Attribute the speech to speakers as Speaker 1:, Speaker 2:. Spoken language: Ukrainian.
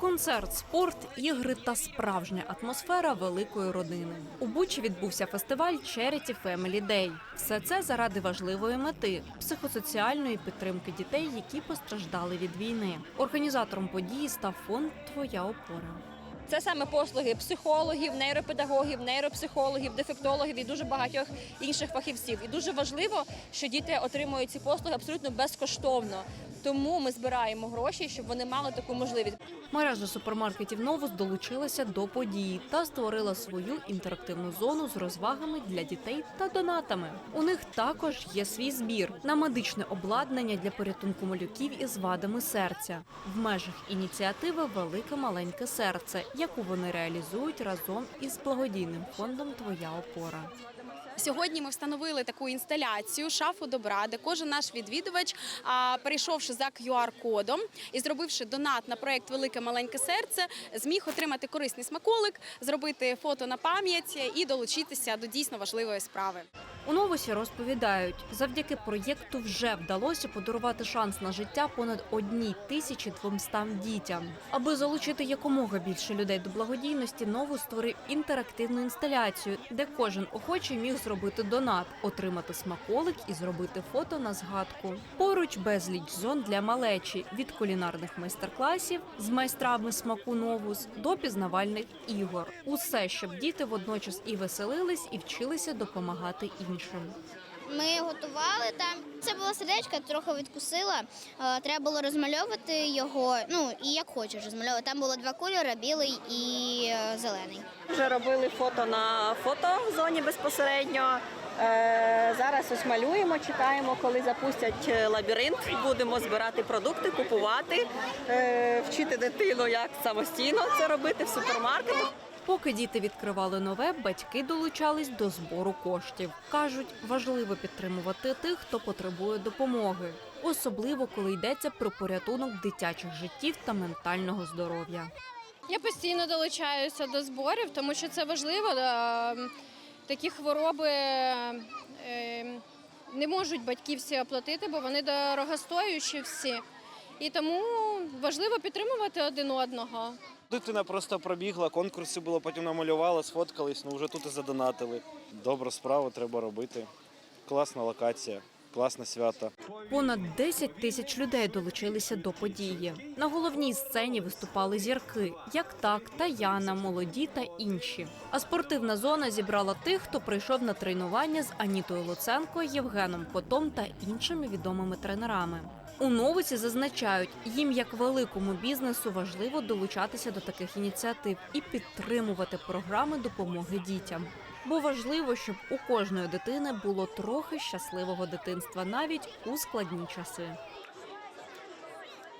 Speaker 1: Концерт, спорт, ігри та справжня атмосфера великої родини. У Бучі відбувся фестиваль Charity Family Day. Все це заради важливої мети психосоціальної підтримки дітей, які постраждали від війни. Організатором події став фонд Твоя опора.
Speaker 2: Це саме послуги психологів, нейропедагогів, нейропсихологів, дефектологів і дуже багатьох інших фахівців. І дуже важливо, що діти отримують ці послуги абсолютно безкоштовно. Тому ми збираємо гроші, щоб вони мали таку можливість.
Speaker 1: Мережа супермаркетів Новус долучилася до події та створила свою інтерактивну зону з розвагами для дітей та донатами. У них також є свій збір на медичне обладнання для порятунку малюків із вадами серця в межах ініціативи Велике маленьке серце, яку вони реалізують разом із благодійним фондом Твоя опора.
Speaker 3: Сьогодні ми встановили таку інсталяцію шафу добра, де кожен наш відвідувач, перейшовши за QR-кодом і зробивши донат на проект Велике маленьке серце, зміг отримати корисний смаколик, зробити фото на пам'ять і долучитися до дійсно важливої справи.
Speaker 1: У новосі розповідають, завдяки проєкту вже вдалося подарувати шанс на життя понад одній тисячі двомстам дітям. Аби залучити якомога більше людей до благодійності, нову створив інтерактивну інсталяцію, де кожен охочий міг зробити донат, отримати смаколик і зробити фото на згадку. Поруч безліч зон для малечі від кулінарних майстер-класів з майстрами смаку новус до пізнавальних ігор. Усе, щоб діти водночас і веселились, і вчилися допомагати іншим.
Speaker 4: Ми готували там. Це було сердечко, трохи відкусила. Е, Треба було розмальовувати його. Ну і як хочеш розмальовувати. Там було два кольори: білий і е, зелений.
Speaker 2: Вже робили фото на фотозоні безпосередньо. Е, Зараз ось малюємо, чекаємо, коли запустять лабіринт. Будемо збирати продукти, купувати, вчити дитину, як самостійно це робити в супермаркетах.
Speaker 1: Поки діти відкривали нове, батьки долучались до збору коштів. кажуть, важливо підтримувати тих, хто потребує допомоги, особливо коли йдеться про порятунок дитячих життів та ментального здоров'я.
Speaker 5: Я постійно долучаюся до зборів, тому що це важливо. Е, Такі хвороби е, не можуть батьки всі оплатити, бо вони дорогостоючі всі. І тому важливо підтримувати один одного.
Speaker 6: Дитина просто пробігла, конкурси було, потім намалювала, сфоткались, ну вже тут і задонатили. Добру справу треба робити. Класна локація, класне свято.
Speaker 1: Понад 10 тисяч людей долучилися до події. На головній сцені виступали зірки, як так, Таяна, молоді та інші. А спортивна зона зібрала тих, хто прийшов на тренування з Анітою Луценко, Євгеном Котом та іншими відомими тренерами. У новиці зазначають, їм як великому бізнесу важливо долучатися до таких ініціатив і підтримувати програми допомоги дітям. Бо важливо, щоб у кожної дитини було трохи щасливого дитинства навіть у складні часи.